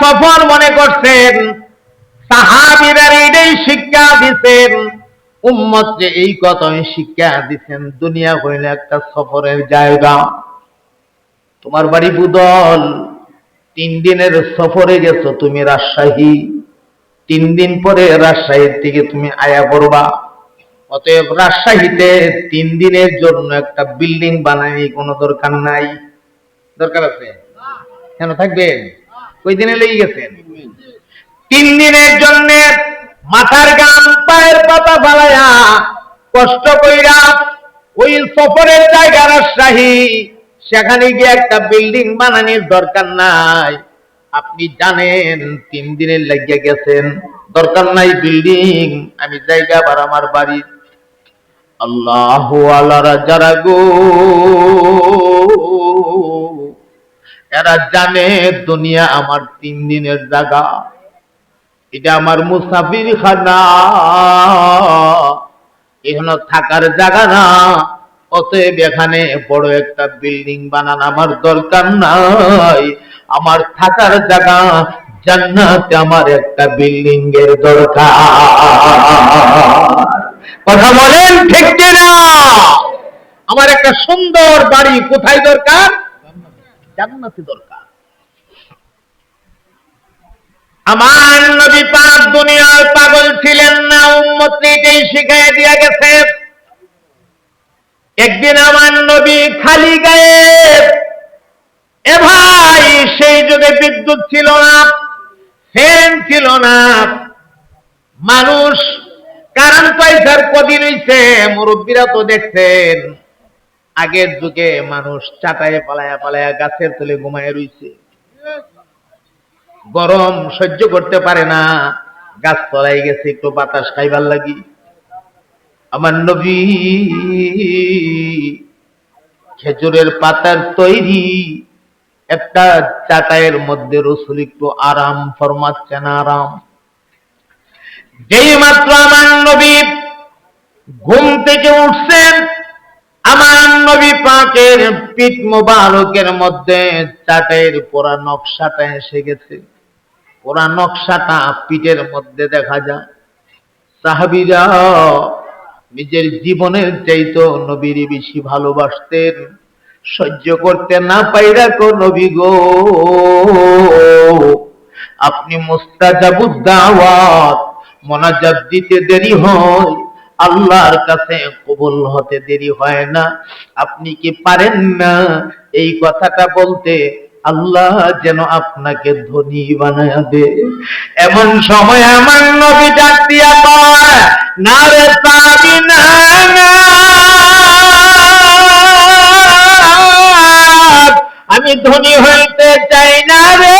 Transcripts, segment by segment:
সফর মনে করছেন। সাহাবিরা এটাই শিক্ষা দিছেন। উম্মত যে এই কথাই শিক্ষা দিছেন দুনিয়া হইল একটা সফরের জায়গা। তোমার বাড়ি বুদল তিন দিনের সফরে গেছো তুমি রাজশাহী। তিন দিন পরে রাজশাহীর থেকে তুমি আয়া পড়বা। অতএব রাজশাহীতে তিন দিনের জন্য একটা বিল্ডিং বানাই কোনো দরকার নাই। দরকার আছে? কেন থাকবেন? কই দিনে লেগে গেছেন তিন দিনের জন্য মাথার গান, পায়ের পাতা ফালাইয়া কষ্ট কইরা ওই সফরের জায়গা রাজশাহী, সেখানে গিয়ে একটা বিল্ডিং বানানোর দরকার নাই। আপনি জানেন তিন দিনের লাগিয়ে গেছেন। দরকার নাই বিল্ডিং, আমি জায়গা আবার আমার বাড়ি। আল্লাহ আলারা যারা গো এরা জানে দুনিয়া আমার তিন দিনের জায়গা। এটা আমার মুসাফির খানা এখানে থাকার জায়গা না। অতএব এখানে বড় একটা বিল্ডিং বানানো আমার দরকার নাই। আমার থাকার জায়গা জান্নাতে আমার একটা বিল্ডিং এর দরকার। কথা বলেন ঠিক কিনা? আমার একটা সুন্দর বাড়ি কোথায় দরকার? জান্নাতে দরকার। আমার নবী পাক দুনিয়ার পাগল ছিলেন না, উম্মত এটাই শিখাই দিয়া গেছে। একদিন আমার নবী খালি গায়ে, এ ভাই, সেই যুগে বিদ্যুৎ ছিল না, ফ্যান ছিল না, মানুষ কারণ পয়সার কদিন হইছে মুরব্বীরা তো দেখছেন। আগের যুগে মানুষ চাটায় পালায়া পালায়া গাছের তলে ঘুমায় রইছে। গরম সহ্য করতে পারে না। গাছ তলায় গেছে, একটু বাতাস খাইবার লাগি। আমার নবী খেজুরের পাতার তৈরি, একটা চাটায়ের মধ্যে রসুল একটু আরাম ফরমাচ্ছেন, আরাম। যেই মাত্র আমার নবী ঘুম থেকে উঠছেন আমার নবী পাকের পিঠ মোবারকের মধ্যে চাটের পোড়া নকশাটা এসে গেছে। পোড়া নকশাটা পিঠের মধ্যে দেখা যায়। সাহাবিরা নিজের জীবনের চাইতো নবীর বেশি ভালোবাসতেন, সহ্য করতে না পাইরা কো নবী গো, আপনি মুস্তাজাবুদ্দাওয়াত মোনাজাত দিতে দেরি হয়। আল্লাহর কাছে কবুল হতে দেরি হয় না। আপনি কি পারেন না এই কথাটা বলতে? আল্লাহ যেন আপনাকে ধনী বানায় দে। এমন সময় আমার নবী ডাক দিয়া কয় না রে পাবি না। আমি ধনী হইতে চাই না রে।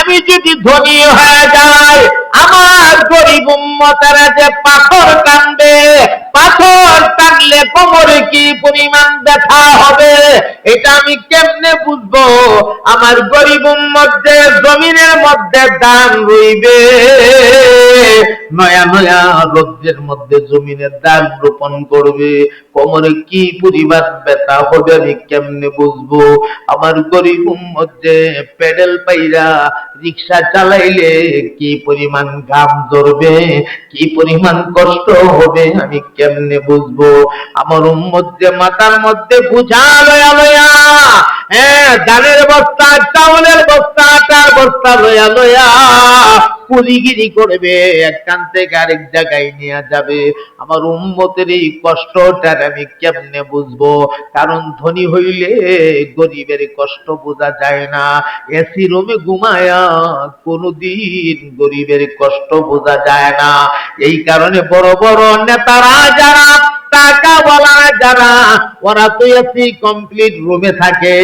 আমি যদি ধনী হয়ে যাই আমার গরিব উম্মতারা যে পাথর টানবে পাথর টানলে কোমরে কি পরিমাণ ব্যথা হবে? এটা আমি কেমনে বুঝব? আমার গরিব উম্মত যে জমিনের মধ্যে দান রইবে। নয়া নয়া রোদ্রের মধ্যে জমিনের দান রোপণ করবে। কোমরে কি পরিমাণ ব্যথা হবে আমি কেমনে বুঝব? আমার গরিব উম্মত যে পেডেল পাইরা রিক্সা চালাইলে কি পরিমাণ ঘাম ধরবে কি পরিমাণ কষ্ট হবে আমি কেমনে বুঝব? আমার উম্মত যে মাথার মধ্যে বুঝা লয়া লয়া হ্যাঁ ধানের বস্তা, চাউলের বস্তা আটার বস্তা লয়া লয়া কুলিগিরি করবে। একখান থেকে আরেক জায়গায় নিয়ে যাবে। আমার উম্মতের এই কষ্টটা আমি কেমনে বুঝব? কারণ ধনী হইলে গরিবের কষ্ট বোঝা যায় না। এসি রুমে ঘুমায়া কোনদিন গরিবের কষ্ট বোঝা যায় না। এই কারণে বড় বড় নেতারা যারা টাকা বলা যারা, ওরা তো এসি কমপ্লিট রুমে থাকে।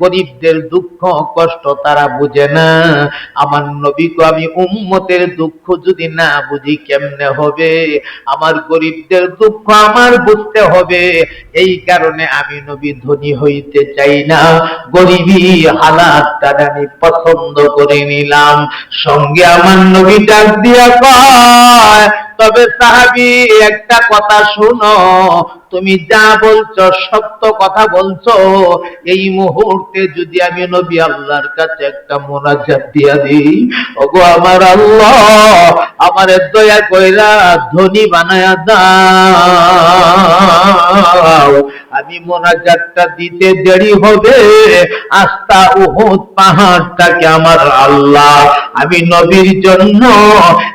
গরিবদের দুঃখ, কষ্ট তারা বুঝে না। আমার নবীকে আমি উম্মতের দুঃখ যদি না বুঝি কেমনে হবে? আমার গরিবদের দুঃখ আমার বুঝতে হবে। এই কারণে আমি নবী ধনী হইতে চাই না। গরিবী হালাতটা আমি পছন্দ করে নিলাম। সঙ্গে আমার নবী ডাক দিয়া কয় তবে সাহাবি, একটা কথা শুনো, তুমি যা বলছো, সত্য কথা বলছো, এই মুহূর্তে যদি আমি নবী আল্লাহর কাছে একটা মোনাজাত দিয়া দিই, ওগো আমার আল্লাহ, আমার দয়া কইরা ধনী বানায়া দাও। আমি মোনাজাতটা দিতে দেরি হবে। আস্তা উহুদ পাহাড়টাকে আমার আল্লাহ। আমি নবীর জন্য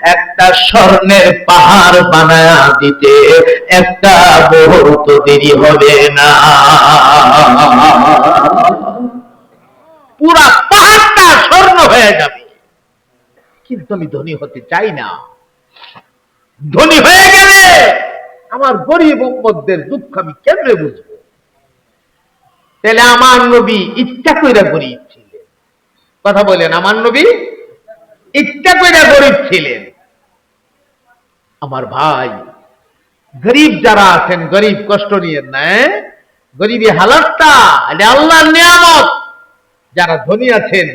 একটা স্বর্ণের পাহাড় বানায়া দিতে, একটা মুহূর্ত দেরি হবে না। পুরা পাহাড়টা স্বর্ণ হয়ে যাবে। কিন্তু আমি ধনী হতে চাই না। ধনী হয়ে গেলে আমার গরিব উম্মতদের দুঃখ আমি কেমনে বুঝব? তাহলে আমার নবী ইচ্ছা কইরা গরিব ছিলেন। কথা বলেন, আমার নবী ইচ্ছা কইরা গরিব ছিলেন। আমার ভাই, গরিব যারা আছেন, গরিব কষ্ট নিয়ে না গরিবী হালাতটা, এটা আল্লাহর নিয়ামত। যারা ধনী আছেন,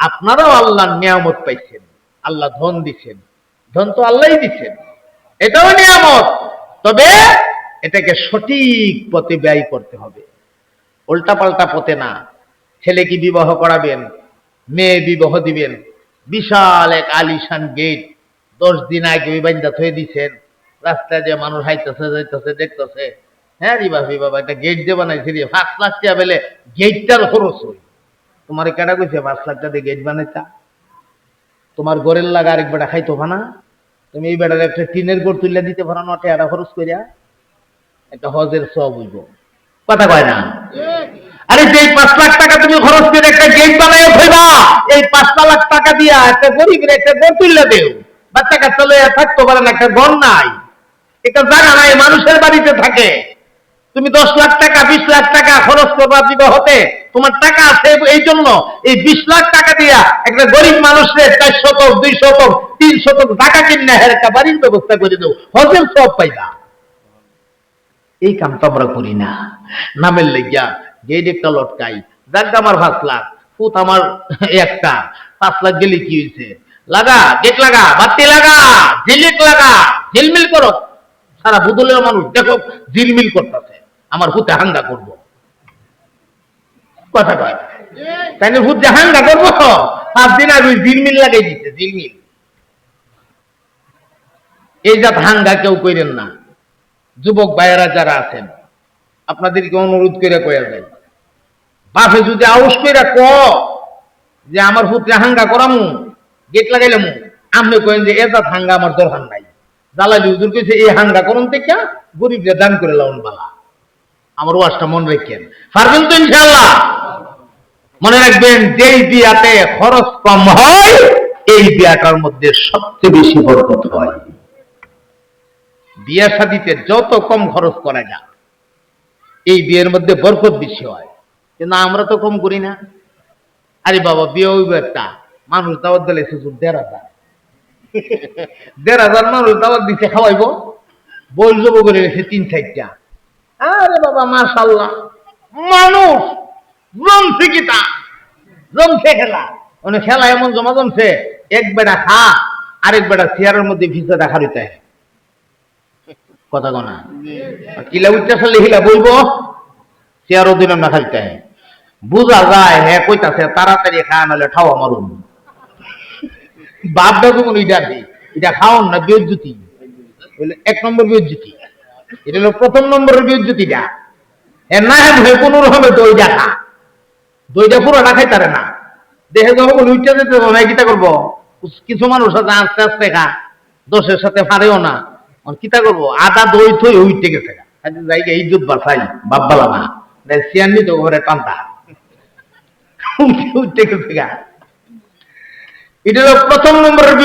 আপনারাও আল্লাহর নিয়ামত পাইছেন, আল্লাহ ধন দিছেন, ধন তো আল্লাহই দিচ্ছেন এটাও নিয়ামত। তবে এটাকে সঠিক পথে ব্যয় করতে হবে। উল্টাপাল্টা পথে না। ছেলেকে বিবাহ করাবেন, মেয়ে বিবাহ দিবেন। বিশাল এক আলিশান গেট। দশ দিন আগে বাইন্দা থয়ে দিছেন। রাস্তায় যে মানুষ হাইতেছে, যাইতেছে, দেখতেছে। হ্যাঁ রে বাপি বাবা, একটা গেট যে বানাইছি রে, পাঁচ লাখ বেলে গেটটার খরচ হই। তোমার কেটা কইছে, পাঁচ লাখ দিয়ে গেট বানাইতা? তোমার গড়ের লাগা আরেক বেটা খাইতো না? তুমি এই বেটার একটা টিনের গোড় তুলে দিতে পারো না, টেয়ারা খরচ করিয়া একটা হজের সব হইব। কথা কয় না? আরে যে পাঁচ লাখ টাকা তুমি খরচ করে একটা গেট বানাই ফেবা এই পাঁচ লাখ টাকা দিয়া একটা গরিবের একটা ঘর তুললে দেও। বাচ্চা কাচ্চা লইয়া থাকতে পারেন একটা ঘর নাই। একটা জায়গা নাই, মানুষের বাড়িতে থাকে। তুমি দশ লাখ টাকা, বিশ লাখ টাকা খরচ করবা বিবাহতে, তোমার টাকা আছে এই জন্য। এই বিশ লাখ টাকা দিয়া একটা গরিব মানুষের চার শতক দুই শতক তিন শতক টাকা কিনে একটা বাড়ির ব্যবস্থা করে দেও। হজের সব পাইবা এই কাম তো আমরা করি না। নামের লেগিয়া গেট একটা লটকাই যাক আমার পাঁচ লাখ ফুত আমার একটা, পাঁচ লাখ গেলে কি হয়েছে লাগা, গেট লাগা, বাতি লাগা, ঝিলিক লাগা, ঝিলমিল করো। সারা বুদলের মানুষ দেখো, ঝিলমিল করতেছে। আমার হুতে হাঙ্গা করব। কথা কয় তাই হুতে হাঙ্গা করব? পাঁচ দিন আগে ওই ঝিলমিল লাগাই দিচ্ছে ঝিলমিল। এই জাত হাঙ্গা কেউ কইরেন না। যুবক ভাইয়েরা যারা আছেন, আপনাদেরকে অনুরোধ করে কয়া যায় বাপে যদি আউস করে ক যে আমার পুত্রে হাঙ্গা করামু, গেট লাগাইলামু আপনি কয়েন যে এটা হাঙ্গা আমার দরকার নাই। জালালি হুজুর কইছে, এই হাঙ্গা করুন থেকে গরিবরে দান করে লাউন বালা। আমার ওয়াজটা মনে রাখেন। পারবেন তো ইনশাল্লাহ মনে রাখবেন, যেই বিয়াতে খরচ কম হয়, এই বিয়াটার মধ্যে সবচেয়ে বেশি বরকত হয়। বিয়ে শাদিতে যত কম খরচ করা যায়, এই বিয়ের মধ্যে বরকত বেশি হয়। কিন্তু আমরা তো কম করি না। আরে বাবা, বিয়ে হইব একটা, মানুষ দাওয়াত দিলে শ্বশুর দেড় হাজার। দেড় হাজার মানুষ দাওয়াত দিচ্ছে খাওয়াইব। বই জব করে রেখে তিন চারটা। আরে বাবা মাশাল্লাহ মানুষ জমছে কি তা? জমছে খেলা। মানে খেলা এমন জমা জমছে, এক বেটা খা, আরেক বেটা চেয়ারের মধ্যে ভিজা দেখা দিতে কথা কনা কিলা উচ্চা সালে হিলা বলব? চেয়ারও দিলাম না খাইতে বুঝা যায় হ্যাঁ কইতাছে তাড়াতাড়ি খাওয়া নাহলে খাওয়া মারুন বাপ দাদু কোন এটা দি এটা খাওয়ান না বিদ্যুতি এক নম্বর বিদ্যুতি এটা হলো প্রথম নম্বরের বিদ্যুতিটা এর না হ্যাঁ কোন রকমে দই দেখা দইটা পুরোটা খাইতারে না। দেখে যখন উইটা যেতে হবে কিতা করব কিছু মানুষ আছে আস্তে আস্তে খা দোষের সাথে পারেও না। কিতা করব? আদা দই থই এই বাসাই না। ঘরে টানতা। এটা হলো প্রথম নম্বরের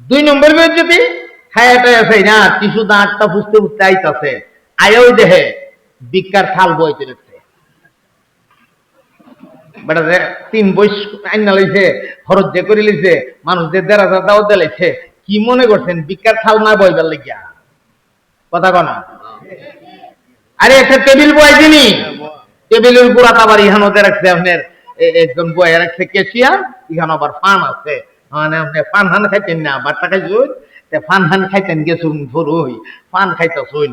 দুই নম্বর আছে না টিসু দাঁতটা বুঝতে বুঝতে আয়ও দেহে থাল বইতে রেখছে বেটা তিন বয়স আইনা লাইছে, খরচ যে করে লিছে মানুষ যে দেড় হাজার দাও দিলাইছে কি মনে করছেন? বিকার থাল না বইবার লাগিয়া? কথা কনা। আরে, একটা টেবিল বয় যিনি, টেবিলের উপর আবার রাখছে, আপনার একজন বয়ে রাখছে কেশিয়ার ইহান আবার ফান আছে। মানে আপনি ফান হান খাইতেন না, বাচ্চা খাইছে তে ফান ফান খাইতেন গেছুন ফুরুই ফান খাইতে শুন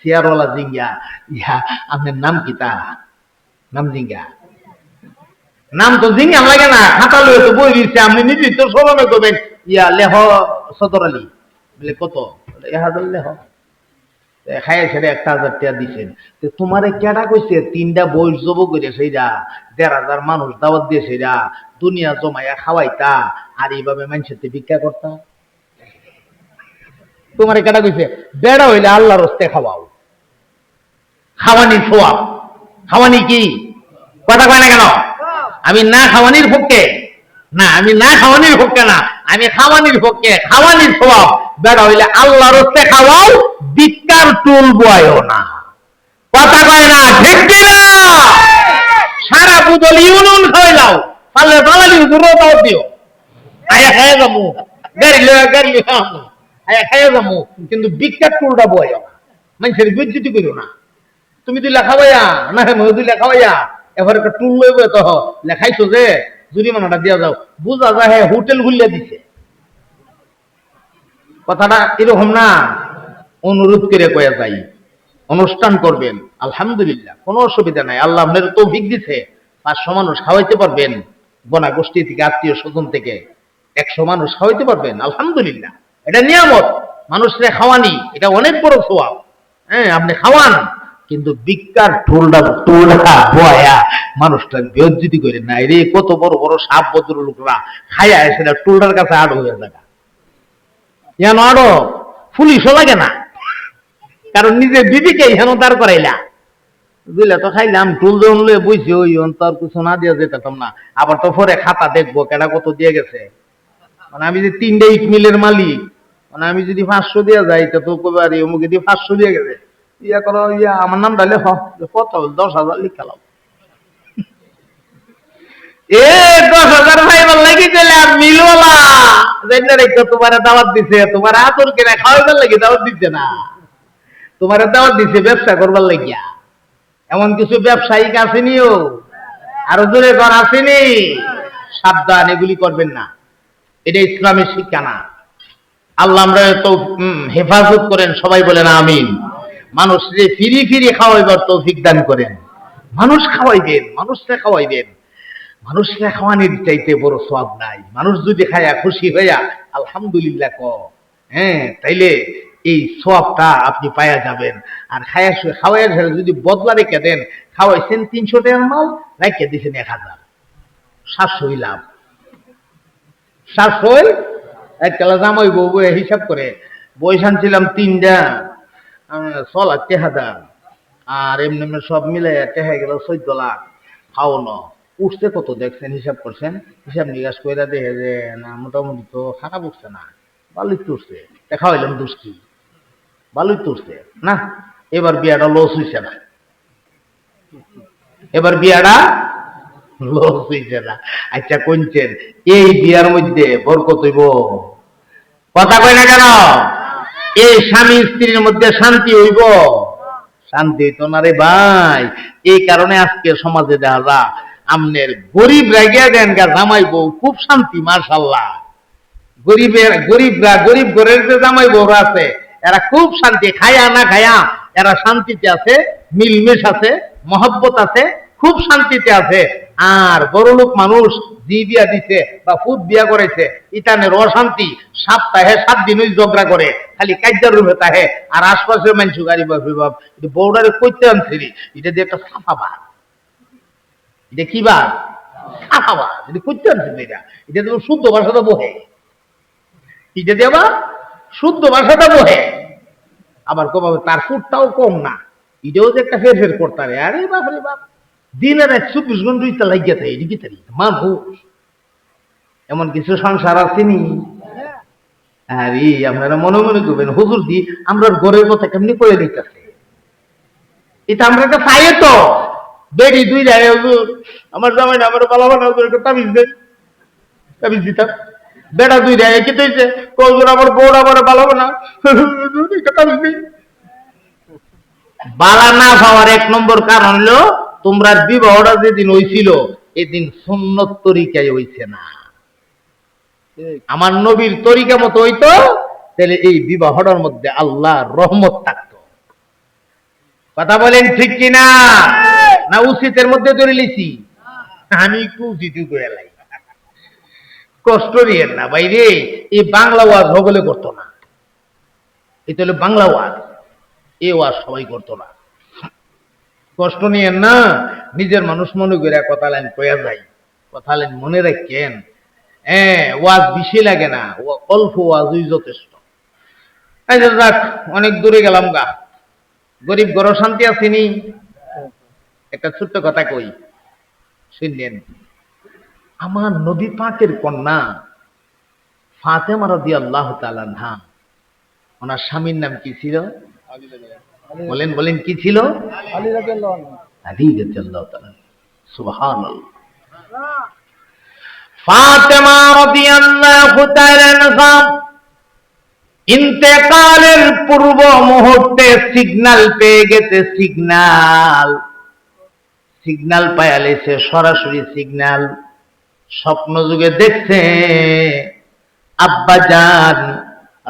চেয়ারওয়ালা জিঙ্গা ইয়া আপনার নাম কি নাম জিঙ্গা নাম তো জিঙ্গা লাগে না, খাতা লয়ে তো বই দিচ্ছে আপনি তো সরমে করবেন। ইয়া লেহ সদর আলী। বলে, কত? হাজার লেহ। একটা হাজার টাকা দিছেন। তোমারে কেডা কইছে তিনটা বই জব দেড় হাজার মানুষ দাওয়াত দুনিয়া জমাইয়া খাওয়াইতা, আর এইভাবে মানুষের ভিক্ষা করতা? তোমারে কেডা কইছে? বেড়া হইলে আল্লাহর হস্তে খাওয়াও। খাওয়ানি সোয়াব। খাওয়ানি কি? কথা কয় না কেন? আমি না খাওয়ানির পক্ষে। না, আমি না খাওয়ানির পক্ষে না। আমি খাওয়ানির পক্ষে, খাওয়ানির সোয়াব বেড়া হইলে আল্লাহর হস্তে খাওয়াও বিকার টুল বয়ও না। কথা কয় না, ঠিক না সারা বুদল ইউনুন খাইলাও পারলে দালালি হুজুরও দাও। আয়া খাইয়া যাব গাড়ি লয়া গাড়ি লয়া আয়া খাইয়া যাব কিন্তু বিকার টুলটা বয়ও না। মানুষের বিদ্যুতি করো না। তুমি তুই লেখা ভাইয়া না হে তুই লেখা ভাইয়া এবার একটা টুল লইবে তো লেখাইছো যে জরিমানাটা দিয়া যাও। বুঝা যায় হে হোটেল খুলিয়া দিছে। কথাটা এরকম না। অনুরোধ করে কয়া যাই। অনুষ্ঠান করবেন। আলহামদুলিল্লাহ, কোনো অসুবিধা নাই। আল্লাহ আপনার তৌফিক দিছে। পাঁচশো মানুষ খাওয়াইতে পারবেন। গনা গোষ্ঠী থেকে, আত্মীয় স্বজন থেকে একশো মানুষ খাওয়াইতে পারবেন। আলহামদুলিল্লাহ। এটা নিয়ামত। মানুষরে খাওয়ানি, এটা অনেক বড় সোয়াব হ্যাঁ আপনি খাওয়ান, কিন্তু বিজ্ঞান টোলটা টোলটা বয়া মানুষটা বেজ্জিতি করে, নাই রে, কত বড় বড় সাপ বদ্র লোকরা খায়া সেটা টোলটার কাছে আড় হয়ে থাকা যেন আরও পুলিশও লাগে না। কারণ নিজের বিবিকে হেন দাঁড় করাইলা। বুঝলে, তো খাইলাম, টুল যখন লয়ে ওই অন্তর কিছু না দিয়ে যেতাম না। আবার তো পরে খাতা দেখব কেনা কত দিয়ে গেছে। মানে আমি যে তিনটে ইট মিলের মালিক মানে আমি যদি পাঁচশো দিয়ে যাই, তা তো কবে আর অমুকে দিয়ে পাঁচশো দিয়ে গেছে। ইয়া করো, ইয়া, আমার নাম ডালে হ কত দশ হাজার লিখালাম এ, দশ হাজার দিলাম মিলওয়ালা যেটা রেখে তোমার দাওয়াত দিছে, তোমার আতর কিনা লাগি দাওয়াত না। তোমার দাওয়াত দিছে ব্যবসা করবার লাগিয়া। এমন কিছু ব্যবসায়িক আসেনিও, আরও জোরে কর আসেনি। সাবধান, এগুলি করবেন না। এটা ইসলামের শিক্ষা না। আল্লাহ আমরা তো হেফাজত করেন, সবাই বলেন আমিন। মানুষ যে ফিরি ফিরি খাওয়াইবার তৌফিক দান করেন। মানুষ খাওয়াইবেন, মানুষকে খাওয়াইবেন। মানুষকে খাওয়ানির চাইতে বড় সব নাই। মানুষ যদি খায়া খুশি হইয়া, আলহামদুলিল্লাহ ক হ্যাঁ তাইলে এই সবটা আপনি পায়া যাবেন। আর খায়া খাওয়াইয়া ছেড়ে যদি বদলা রেখে দেন, খাওয়াইছেন তিনশো টাকার মাল রেখে দিয়েছেন এক হাজার। সাতশোই লাভ। সাতশোই এক কালা জামাই বউ হিসাব করে। বৈশান ছিলাম তিনটা আর হাজার আর এমনি এমনি সব মিলে টেহা গেল চোদ্দ লাখ। খাওয়ানো। উঠছে কত দেখছেন, হিসাব করছেন? হিসাব নিকাশ করে দেখে যে, না, মোটামুটি তো খারাপ উঠছে না। ভালোই তো উঠছে দেখা হইলাম দুষ্টি ভালোই তো উঠছে না? এবার বিয়াটা লস হইছে না। এবার বিয়াটা লস হইছে না। আচ্ছা কোনছেন এই বিয়ার মধ্যে বরকত হইব? কথা কয় না কেন? এই স্বামী স্ত্রীর মধ্যে শান্তি হইব? শান্তি হইতো না রে ভাই। এই কারণে আজকে সমাজে দেখা যা আমনের গরিব রাগিয়া দেন গা, জামাই বউ, খুব শান্তি মার্শাল্লাহ গরিবের, গরিবরা গরিব ঘরের যে জামাই বউরা আছে, এরা খুব শান্তি, খায়া না খায়া, এরা শান্তিতে আছে, মিলমিশ আছে, মহব্বত আছে, খুব শান্তিতে আছে। আর বড় লোক মানুষ জি বিয়া দিছে বা ফুট বিয়া করেছে, ইটানের অশান্তি, সপ্তাহে সাত দিন ওই ঝগড়া করে, খালি কাজ্যার রুমে তাহে আর আশপাশের মানুষ গাড়ি বাপ এটা বউডারে কইতে আনছি এটা দিয়ে একটা সাফা বাদ। এটা কি এটা এটা। এটা শুদ্ধ ভাষাটা বহে। এটা দিয়ে আবার শুদ্ধ ভাষাটা বহে। আবার তার ফুটটাও কম না। এটাও যে একটা ফের ফের করতারে। আরে বাপ দিনের এক চব্বিশ ঘণ্টা লাগিয়ে থাকে এদিকে তারি? মানুষ এমন কিছু সংসার আসেনি আরে, আপনারা মনে মনে করবেন, হুজুর দি আমরা ঘরের কথা কেমনি করে দিতেছে? এটা আমরা একটা পাই তো বেরি দুই যায় হুজুর। আমার জামাই আমার পালা বানা হুজুর, একটা তাবিজ দেন তাবিজ দিতাম। বেটা দুই যায় কি তৈছে হুজুর, আমার বউরা আমার ভালো না। একটা তাবিজ দিন বালা না পাওয়ার এক নম্বর কারণ হলো, তোমরা বিবাহটা যেদিন হইছিল, এদিন সুন্নত তরিকায় হইছে না। আমার নবীর তরিকা মতো হইতো, তাহলে এই বিবাহটার মধ্যে আল্লাহর রহমত থাকতো। কথা বলেন ঠিক কিনা? না উচিতের মধ্যে ধরে লিছি আমি একটু উচিত কষ্ট নিয়েন না বাইরে এই বাংলা ওয়াজ হগলে করতো না। এটা হলো বাংলা ওয়াজ, এ ওয়াজ সবাই করতো না। কষ্ট নিয়েন না, নিজের মানুষ মনে করে কথা লাইন কয়া যায় কথা লাইন মনে রাখেন। হ্যাঁ ওয়াজ বেশি লাগে না অল্প ওয়াজই যথেষ্ট। যে যাক, অনেক দূরে গেলাম গা। গরিব গড় শান্তি আসেনি একটা ছোট্ট কথা কই। শুনলেন আমার নবী পাকের কন্যা ফাতেমা রাদি আল্লাহ তালানহা ওনার স্বামীর নাম কি ছিল? বলেন বলেন কি ছিল? আলী রাদিয়াল্লাহু আনহু। আলী রাদিয়াল্লাহু তাআলা সুবহানাল্লাহ। ফাতেমা রাদিয়াল্লাহু তাআলা ইন্তেকালের পূর্ব মুহূর্তে সিগন্যাল পেয়ে গেছে সিগন্যাল। সিগন্যাল পায়ালেছে সরাসরি সিগন্যাল স্বপ্ন যুগে দেখছে। আব্বা জান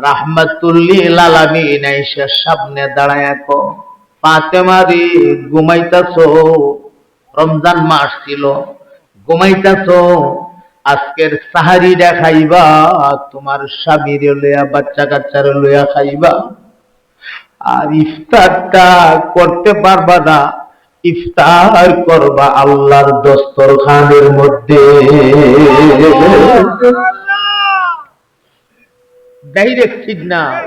রাহমাতুল্লিল আলামিন আইসা সামনে দাঁড়ায় কো, ফাতেমা রে ঘুমাইতাছো, রমজান মাস ছিল, ঘুমাইতাছো, আজকের সাহারি খাইবা তোমার স্বামীর লইয়া বাচ্চা কাচ্চার লইয়া খাইবা। আর ইফতারটা করতে পারবা না। ইফতার করবা আল্লাহর দস্তরখানের মধ্যে। ডাইরেক্ট সিগনাল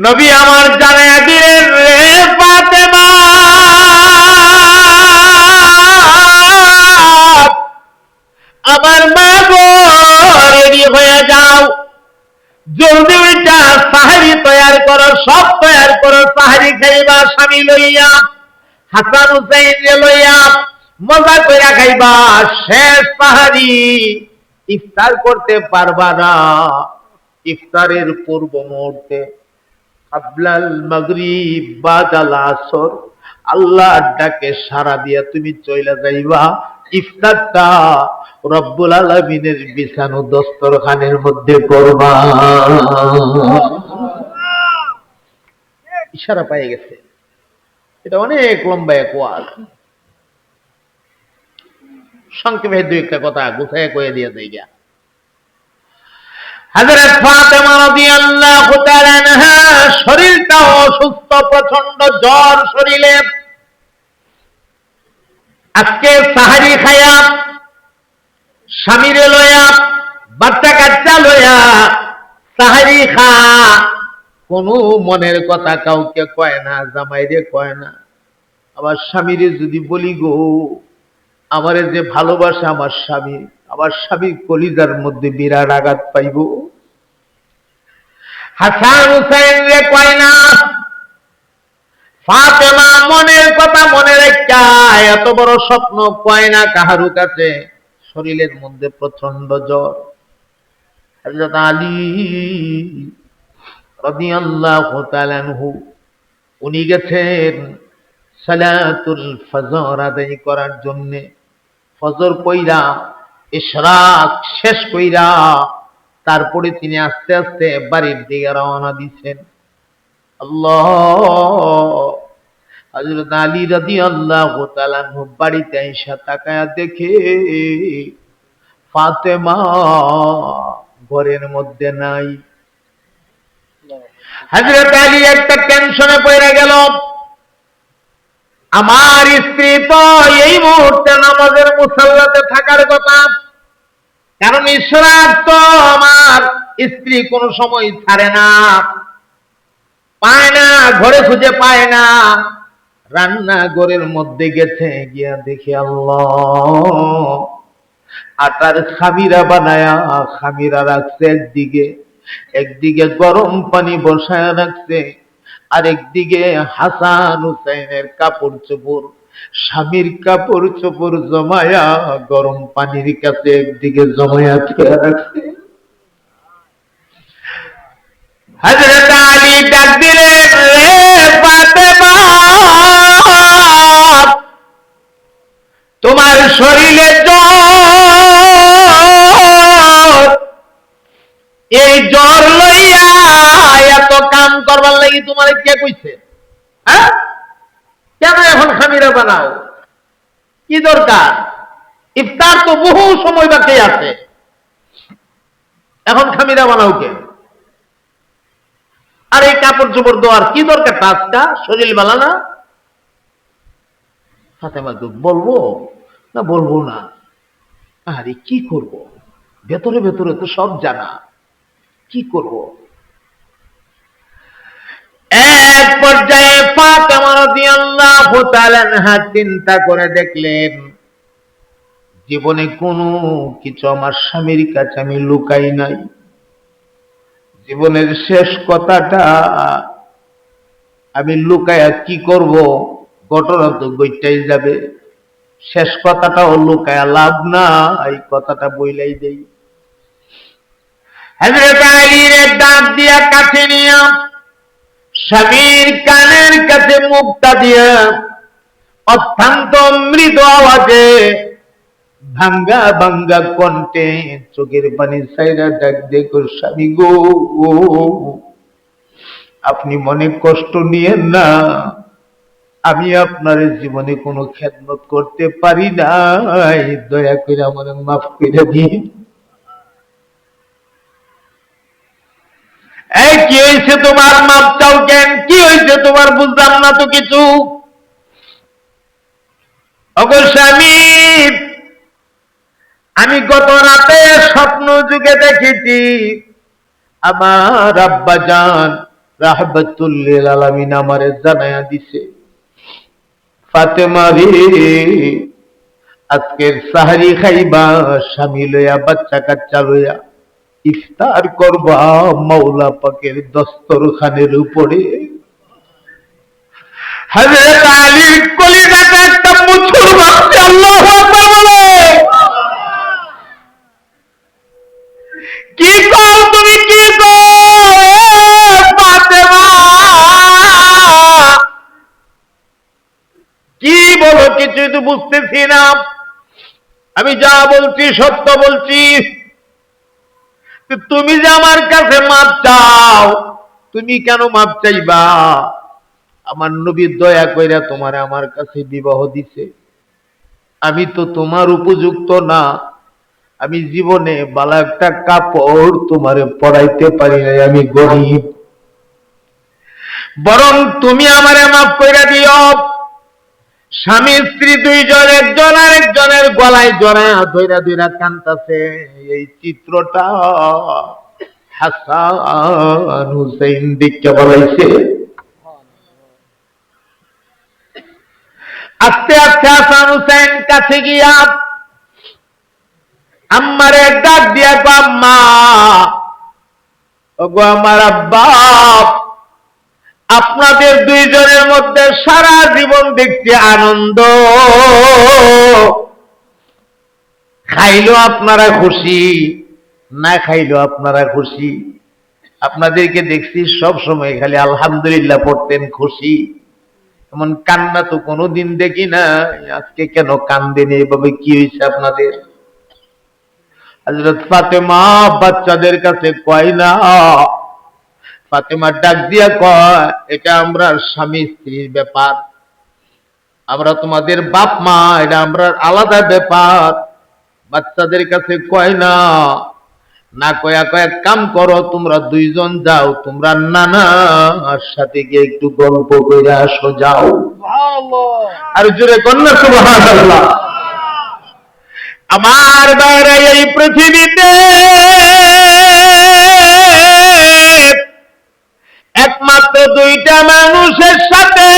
নবী আমার জানায়া দিলেন রে ফাতেমা! আমার মা গো রেডি হয়ে যাও। জলদি উল্টা সাহারি তৈয়ার করো সব তৈয়ার করো সাহারি খাইবা স্বামী লইয়া। হাসান হুসাইন লইয়া মজা কইরা খাইবা, শেষ সাহারি ইফতার করতে পারবা না। ইফতারের পূর্ব মুহূর্তে আবলাল মাগরিব, বাদাল আসর আল্লাহ ডাকে সারা দিয়া তুমি চইলা যাইবা। ইফতারটা রব্বুল আলামিনের বিছানো দস্তরখানের মধ্যে করবা ইশারা পাই গেছে। এটা অনেক লম্বা ওয়াজ সংক্ষেপে দুই একটা কথা গুছায় কয়ে দিয়ে দেয় গিয়া। হযরত ফাতেমা রাদিয়াল্লাহু তাআলা শরীরটা অসুস্থ প্রচণ্ড জ্বর শরীরে। আজকে সাহারি খায়া, স্বামীরে লয়া, বাচ্চা কাচ্চা লয়া, সাহারি খা। কোনো মনের কথা কাউকে কয় না, জামাইরে কয় না। আবার স্বামীরে যদি বলি গো, আমারে যে ভালোবাসে আমার স্বামী, আমার স্বামীর কলিজার মধ্যে বিরাট আঘাত পাইব। হাসান হুসাইন রে কয় না, ফাতেমা মনের কথা মনে রেখা এত বড় স্বপ্ন কয় না কাহারু কাছে, শরীরের মধ্যে প্রচণ্ড জ্বর। আলী উনি গেছেন সালাতুল ফজর আদায় করার জন্যে। ফজর কইরা ইশরাক শেষ কইরা, তারপরে তিনি আস্তে আস্তে বাড়ির দিকে রওনা দিছেন। আল্লাহ, হযরত আলী রাদিয়াল্লাহু তাআলা আনহু বাড়িতে আইসা তাকায়া দেখে, ফাতেমা ঘরের মধ্যে নাই। হযরত আলী একটা টেনশনে পড়ে গেল। আমার স্ত্রী তো এই মুহূর্তে নামাজের মুসাল্লাতে থাকার কথা। কারণ ঈশ্বরার তো আমার স্ত্রী কোন সময় ছাড়ে না, পায় না, ঘরে খুঁজে পায় না। রান্না ঘরের মধ্যে গেছে, গিয়া দেখি আল্লাহ। আটার খামিরা বানায়া খামিরা রাখছে একদিকে। একদিকে গরম পানি বসায় রাখছে, আরেকদিকে হাসান হুসাইনের কাপড় চোপড়। স্বামীর কাপড় চোপড় জমায়া গরম পানির কাছে একদিকে জমায়া খেয়ে রাখছে। হযরত আলী ডাক দিলেন রে তোমার শরীরে এই জ্বর খামিরি তোমার কে কইছে? হ্যাঁ? কেন এখন খামিরা বানাও? কি দরকার? ইফতার তো বহু সময় বাকি আছে। এখন খামিরা বানাও কে? আর এই কাপড় চোপড় দেওয়ার কি দরকার? টাচটা? শরীর ফাতেমা তো বলব? না বলব না। আরে কি করব? ভেতরে ভেতরে তো সব জানা। কি করব? এক পর্যায়ে ফাতেমা রাদিয়াল্লাহু তাআলা আনহা চিন্তা করে দেখলেন, জীবনে কোনো কিছু আমার স্বামীর কাছে আমি লুকাই নাই। জীবনের শেষ কথাটা আমি লুকায়া কি করব? ঘটনা তো গইটাই যাবে। শেষ কথাটাও লুকায়া লাভ না এই কথাটা বইলাই দেই। হযরত আলীর ডাক দিয়া কাছে নিয়া, স্বামীর কানের কাছে মুখটা দিয়া অত্যন্ত মৃদু আওয়াজে ভাঙ্গা ভাঙ্গা কণ্ঠে চোখের পানি সাইরা ডাক দেখো স্বামী গো, আপনি মনে কষ্ট নিয়েন না। আমি আপনার জীবনে কোনো খেদমত করতে পারি না দয়া করে আমার মাফ করে দিন। এই কি হয়েছে তোমার মাপ চাও কি হয়েছে তোমার বুঝলাম না তো কিছু? আমি গত রাতে স্বপ্ন যুগে দেখেছি, আমার আব্বা জান রাহবাতুল্লিল আলামিন আমারে জানায়া দিছে। ফাতেমা রে, আজকের সাহারি খাইবা, স্বামী লইয়া বাচ্চা কাচ্চা লইয়া। ইফতার করবা মাওলা পাকের দস্তরখানের উপরে। একটা কি কর তুমি, কি কি বলো কিছুই তো বুঝতেছি না। আমি যা বলছি সত্য বলছি। তুমি যে আমার কাছে মাপ চাও, তুমি কেন মাপ চাইবা? আমার নবীর দয়া কইরা তোমার আমার কাছে বিবাহ দিছে। আমি তো তোমার উপযুক্ত না। আমি জীবনে বালা একটা কাপড় তোমারে পড়াইতে পারি নাই, আমি গরিব। বরং তুমি আমারে মাফ কইরা দিও স্বামী, স্ত্রী দুইজন, একজন আরেকজনের গলায় জড়া ধৈরা ধৈরা কান্তাছে। এই চিত্রটা হাসান হুসেন দিককে বলাইছে। আস্তে আস্তে হাসান হুসেন কাছে গিয়া আমার এক ডাক দিয়া, গো আম্মা ওগো আমার আব্বা আপনাদের দুইজনের মধ্যে সারা জীবন দেখছি আনন্দ। খাইলো আপনারা খুশি, না খাইলো আপনারা খুশি। আপনাদেরকে দেখছি সব সময় খালি আলহামদুলিল্লাহ পড়তেন খুশি। এমন কান্না তো কোনোদিন দেখি না, আজকে কেন কান্দেন এইভাবে কি হয়েছে আপনাদের? হজরত ফাতেমা বাচ্চাদের কাছে কয় না ফাতেমা ডাক দিয়া কয় এটা আমরা স্বামী স্ত্রীর ব্যাপার। আমরা তোমাদের বাপ মা এটা আমরা আলাদা ব্যাপার। বাচ্চাদের কাছে কয় না না কয়া কয়েক কাম করো তোমরা দুইজন যাও তোমরা নানার সাথে গিয়ে একটু গল্প করে আসো যাও। আর জোরে কন্যা সুবহানাল্লাহ। আমার বাইরে এই পৃথিবীতে একমাত্র দুইটা মানুষের সাথে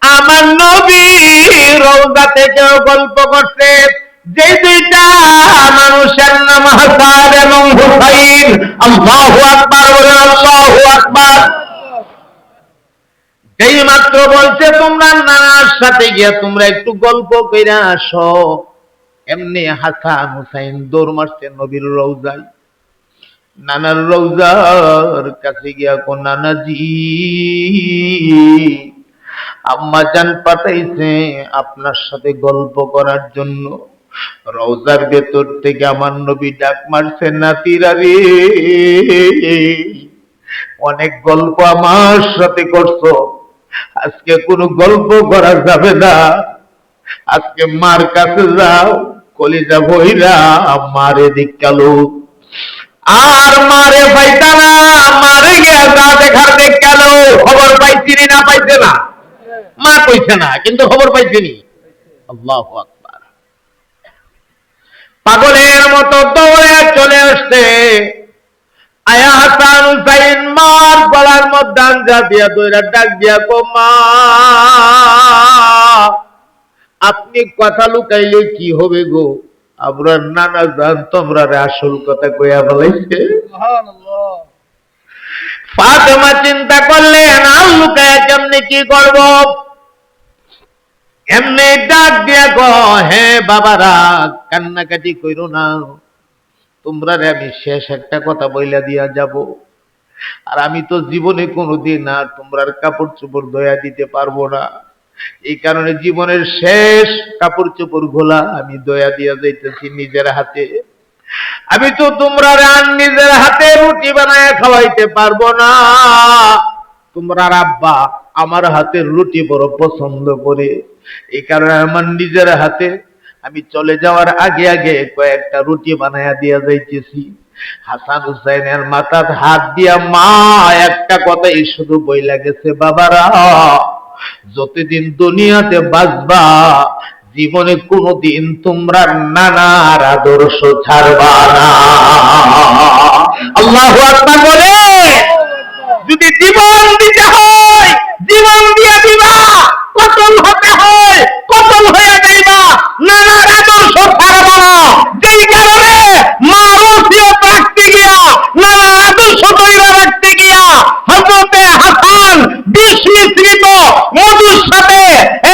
আমার নবী রৌদা থেকে গল্প করছে। যে দুইটা মানুষের নাম হাসান এবং হুসাইন। আল্লাহু আকবার, বলেন আল্লাহু আকবার। যেই মাত্র বলছে, তোমরা নানার সাথে গিয়ে তোমরা একটু গল্প করে আসো। এমনি হাসান, হুসাইন দৌড় মারছে নবীর রৌজায় নানার রৌজার কাছে গিয়া কো নানাজি, আম্মা জান পাঠাইছে আপনার সাথে গল্প করার জন্য। রৌজার ভেতর থেকে আমার নবী ডাক মারছে, নাতিরা রে, অনেক গল্প আমার সাথে করছ। আজকে কোনো গল্প করা যাবে না। আজকে মার কাছে যাও, কলিজা বইরা মারে দিক কালো। আর মারে পাইতা না, মারে গিয়া যা দেখার খবর পাইছিনি না পাইছে না? মা কইছে না, কিন্তু খবর পাইছিনি আল্লাহ পাগলের মতো দৌড়ে চলে আসছে। আয়া হাসান হুসাইন মার গলার মধ্যে আঞ্জা দিয়া দইরা ডাক দিয়া কো, মা, আপনি কথা লুকাইলে কি হবে গো? আমরা নানা জান তোমরা আসল কথা কইয়া বলাইছে ফাতেমা চিন্তা করলেন আর লুকায়া কেমনে কি করব? এমনি ডাক দিয়া গো হে বাবারা কান্নাকাটি কইরো না। তোমরা রে আমি শেষ একটা কথা বইলা দিয়া যাব। আর আমি তো জীবনে কোনোদিন আর তোমরার কাপড় চোপড় দয়া দিতে পারব না। এই কারণে জীবনের শেষ কাপড় চোপড় গোলা আমি দয়া দিয়া যাইতেছি নিজের হাতে। আমি তো তোমরা রান নিজের হাতে রুটি বানায় খাওয়াইতে পারব না। তোমরা আব্বা আমার হাতের রুটি বড় পছন্দ করে। এই কারণে আমার নিজের হাতে আমি চলে যাওয়ার আগে আগে কয়েকটা রুটি বানায়া দিয়া যাইতেছি। হাসান হুসাইনের মাথার হাত দিয়া মা, একটা কথাই শুধু বইলা গেছে, বাবারা যতদিন দুনিয়াতে বাঁচবা জীবনে কোনোদিন তোমরা নানার আদর্শ ছাড়বা না। আল্লাহ বলে যদি জীবন দিতে হয় জীবন দিয়ে দিবা কতল হতে হয় কতল হয়ে যাইবা নানার আদর্শ ছাড়বা না যেই কারণে মারুফিয়ত রাখতে গিয়া নানা আদর্শ তৈরি রাখতে গিয়া হজরতে হাসান বিষ মিশ্রিত মধুর সাথে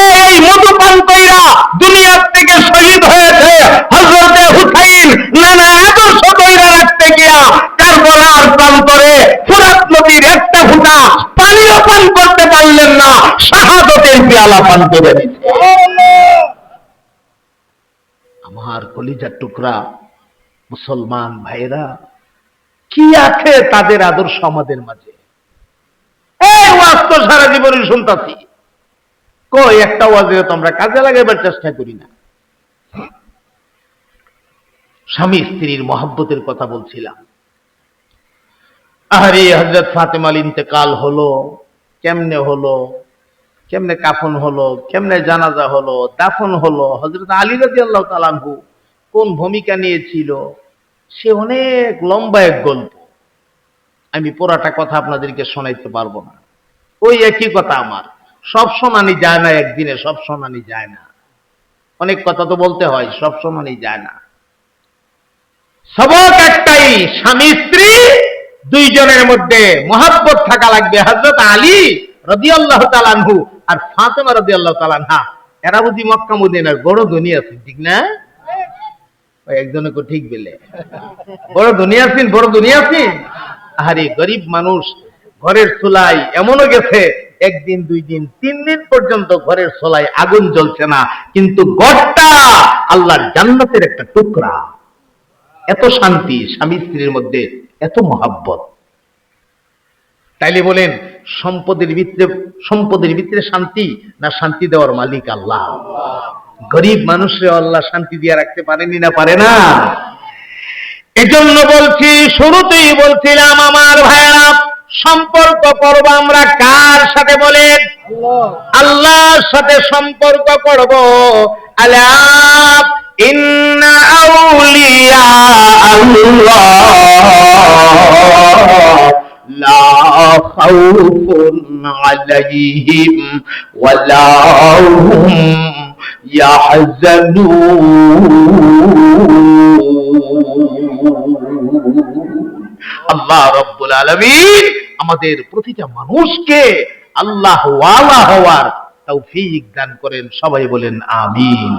এই মধু পান কইরা দুনিয়ার থেকে শহীদ হয়েছে হজরতে হুসাইন নানা আদর্শ তৈরি রাখতে গিয়া কারবলার প্রান্তরে ফুরাত নদীর একটা ফুটা পানিও পান করতে পারলেন না শাহাদতের পেয়ালা পান করে। আমার কলিজার টুকরা মুসলমান ভাইরা কি আছে তাদের আদর্শ আমাদের মাঝে? সারা জীবনে শুনতাছি। কই একটা ওয়াজে তো আমরা কাজে লাগাইবার চেষ্টা করি না। স্বামী স্ত্রীর মহাব্বতের কথা বলছিলাম। আরে হজরত ফাতেমাল ইন্তেকাল হলো, কেমনে হলো? কেমনে কাফন হলো, কেমনে জানাজা হলো, দাফন হলো হজরত আলী রাজি আল্লাহ তালানহু কোন ভূমিকা নিয়েছিল? সে অনেক লম্বা এক গল্প। আমি পুরাটা কথা আপনাদেরকে শোনাইতে পারব না। ওই একই কথা আমার। সব শোনানি যায় না একদিনে, সব শোনানি যায় না। অনেক কথা তো বলতে হয়, সব শোনানি যায় না। সবক একটাই, স্বামী স্ত্রী দুইজনের মধ্যে মহাব্বত থাকা লাগবে। হজরত আলী রদি আল্লাহ তালানহু আর ফাতেমা রদি আল্লাহ তালানহা এরা বুঝি মক্কা, মদিনার বড় ঠিক না? একজনে কো ঠিক বেলে। বড় আছেন বড় আছেন? গরিব মানুষ, ঘরের চুলাই এমনও গেছে, একদিন, দুই দিন, তিন দিন পর্যন্ত ঘরের চুলাই আগুন জ্বলছে না, কিন্তু ঘরটা আল্লাহর জান্নাতের একটা টুকরা। এত শান্তি স্বামী স্ত্রীর মধ্যে, এত মহাব্বত। তাইলে বলেন সম্পদের ভিতরে সম্পদের ভিতরে শান্তি না শান্তি দেওয়ার মালিক আল্লাহ? গরিব মানুষরে আল্লাহ শান্তি দিয়ে রাখতে পারেনি না পারে না? এজন্য বলছি শুরুতেই বলছিলাম আমার ভাইরা সম্পর্ক করব আমরা কার সাথে বলেন? আল্লাহর সাথে সম্পর্ক করব। আলাপ ইন্না আউলিয়া আল্লাহ। খাউফুন আলাইহিম ওয়ালা হুম ইয়াহজানুন আল্লাহ রব্বুল আলামিন আমাদের প্রতিটা মানুষকে আল্লাহ ওয়ালা হওয়ার তৌফিক দান করেন। সবাই বলেন আমিন।